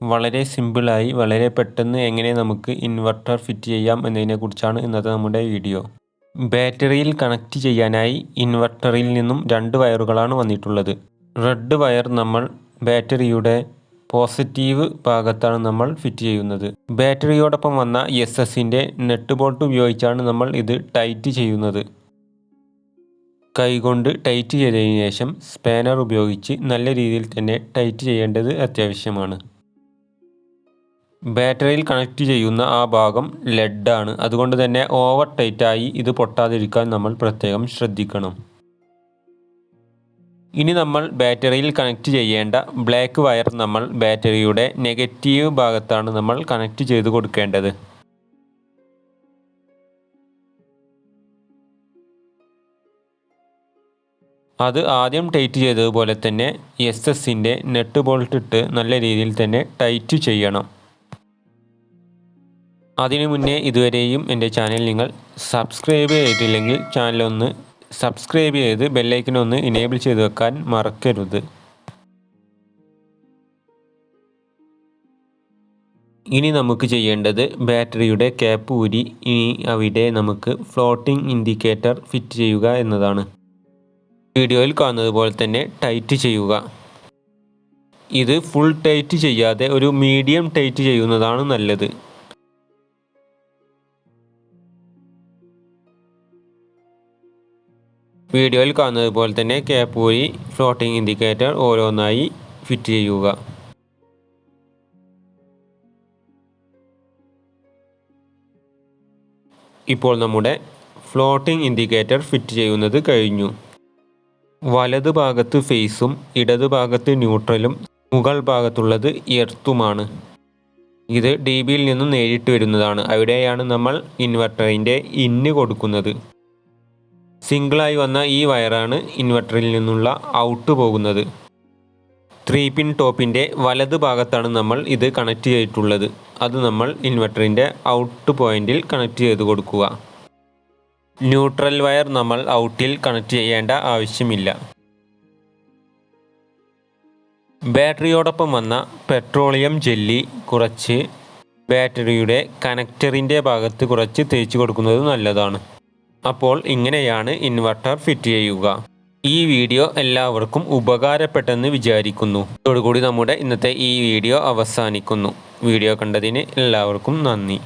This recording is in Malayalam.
വളരെ സിമ്പിളായി വളരെ പെട്ടെന്ന് എങ്ങനെ നമുക്ക് ഇൻവെർട്ടർ ഫിറ്റ് ചെയ്യാം എന്നതിനെക്കുറിച്ചാണ് ഇന്നത്തെ നമ്മുടെ വീഡിയോ. ബാറ്ററിയിൽ കണക്റ്റ് ചെയ്യാനായി ഇൻവെർട്ടറിൽ നിന്നും രണ്ട് വയറുകളാണ് വന്നിട്ടുള്ളത്. റെഡ് വയർ നമ്മൾ ബാറ്ററിയുടെ പോസിറ്റീവ് ഭാഗത്താണ് നമ്മൾ ഫിറ്റ് ചെയ്യുന്നത്. ബാറ്ററിയോടൊപ്പം വന്ന എസ് എസിന്റെ നെട്ട് ബോൾട്ട് ഉപയോഗിച്ചാണ് നമ്മൾ ഇത് ടൈറ്റ് ചെയ്യുന്നത്. കൈകൊണ്ട് ടൈറ്റ് ചെയ്തതിന് ശേഷം സ്പാനർ ഉപയോഗിച്ച് നല്ല രീതിയിൽ തന്നെ ടൈറ്റ് ചെയ്യേണ്ടത് അത്യാവശ്യമാണ്. ബാറ്ററിയിൽ കണക്റ്റ് ചെയ്യുന്ന ആ ഭാഗം ലെഡാണ് അതുകൊണ്ട് തന്നെ ഓവർ ടൈറ്റായി ഇത് പൊട്ടാതിരിക്കാൻ നമ്മൾ പ്രത്യേകം ശ്രദ്ധിക്കണം. ഇനി നമ്മൾ ബാറ്ററിയിൽ കണക്ട് ചെയ്യേണ്ട ബ്ലാക്ക് വയർ നമ്മൾ ബാറ്ററിയുടെ നെഗറ്റീവ് ഭാഗത്താണ് നമ്മൾ കണക്റ്റ് ചെയ്ത് കൊടുക്കേണ്ടത്. അത് ആദ്യം ടൈറ്റ് ചെയ്തതുപോലെ തന്നെ എസ് എസിന്റെ നെട്ട് ബോൾട്ട് ഇട്ട് നല്ല രീതിയിൽ തന്നെ ടൈറ്റ് ചെയ്യണം. അതിനു മുന്നേ ഇതുവരെയും എന്റെ ചാനൽ നിങ്ങൾ സബ്സ്ക്രൈബ് ചെയ്തിട്ടില്ലെങ്കിൽ ചാനലൊന്ന് സബ്സ്ക്രൈബ് ചെയ്ത് ബെല്ലൈക്കനൊന്ന് ഇനേബിൾ ചെയ്ത് വെക്കാൻ മറക്കരുത്. ഇനി നമുക്ക് ചെയ്യേണ്ടത് ബാറ്ററിയുടെ ക്യാപ്പ് ഊരി ഇനി അവിടെ നമുക്ക് ഫ്ലോട്ടിംഗ് ഇൻഡിക്കേറ്റർ ഫിറ്റ് ചെയ്യുക എന്നതാണ്. വീഡിയോയിൽ കാണുന്നത് പോലെ തന്നെ ടൈറ്റ് ചെയ്യുക. ഇത് ഫുൾ ടൈറ്റ് ചെയ്യാതെ ഒരു മീഡിയം ടൈറ്റ് ചെയ്യുന്നതാണ് നല്ലത്. വീഡിയോയിൽ കാണുന്നത് പോലെ തന്നെ ക്യാപ്പ് ഊരി ഫ്ലോട്ടിംഗ് ഇൻഡിക്കേറ്റർ ഓരോന്നായി ഫിറ്റ് ചെയ്യുക. ഇപ്പോൾ നമ്മുടെ ഫ്ലോട്ടിംഗ് ഇൻഡിക്കേറ്റർ ഫിറ്റ് ചെയ്യുന്നത് കഴിഞ്ഞു. വലത് ഭാഗത്ത് ഫേസും ഇടത് ഭാഗത്ത് ന്യൂട്രലും മുകൾ ഭാഗത്തുള്ളത് എർത്തുമാണ് ഇത് ഡി ബിയിൽ നിന്നും നേരിട്ട് വരുന്നതാണ്. അവിടെയാണ് നമ്മൾ ഇൻവെർട്ടറിന്റെ ഇന്ന് കൊടുക്കുന്നത്. സിംഗിളായി വന്ന ഈ വയറാണ് ഇൻവെർട്ടറിൽ നിന്നുള്ള ഔട്ട് പോകുന്നത്. ത്രീ പിൻ ടോപ്പിന്റെ വലത് ഭാഗത്താണ് നമ്മൾ ഇത് കണക്ട് ചെയ്തിട്ടുള്ളത്. അത് നമ്മൾ ഇൻവെർട്ടറിന്റെ ഔട്ട് പോയിന്റിൽ കണക്ട് ചെയ്ത് കൊടുക്കുക. ന്യൂട്രൽ വയർ നമ്മൾ ഔട്ടിൽ കണക്ട് ചെയ്യേണ്ട ആവശ്യമില്ല. ബാറ്ററിയോടൊപ്പം വന്ന പെട്രോളിയം ജെല്ലി കുറച്ച് ബാറ്ററിയുടെ കണക്ടറിന്റെ ഭാഗത്ത് കുറച്ച് തേച്ച് കൊടുക്കുന്നത് നല്ലതാണ്. അപ്പോൾ ഇങ്ങനെയാണ് ഇൻവെർട്ടർ ഫിറ്റ് ചെയ്യുക. ഈ വീഡിയോ എല്ലാവർക്കും ഉപകാരപ്പെട്ടെന്ന് വിചാരിക്കുന്നു. ഇതോടുകൂടി നമ്മുടെ ഇന്നത്തെ ഈ വീഡിയോ അവസാനിക്കുന്നു. വീഡിയോ കണ്ടതിന് എല്ലാവർക്കും നന്ദി.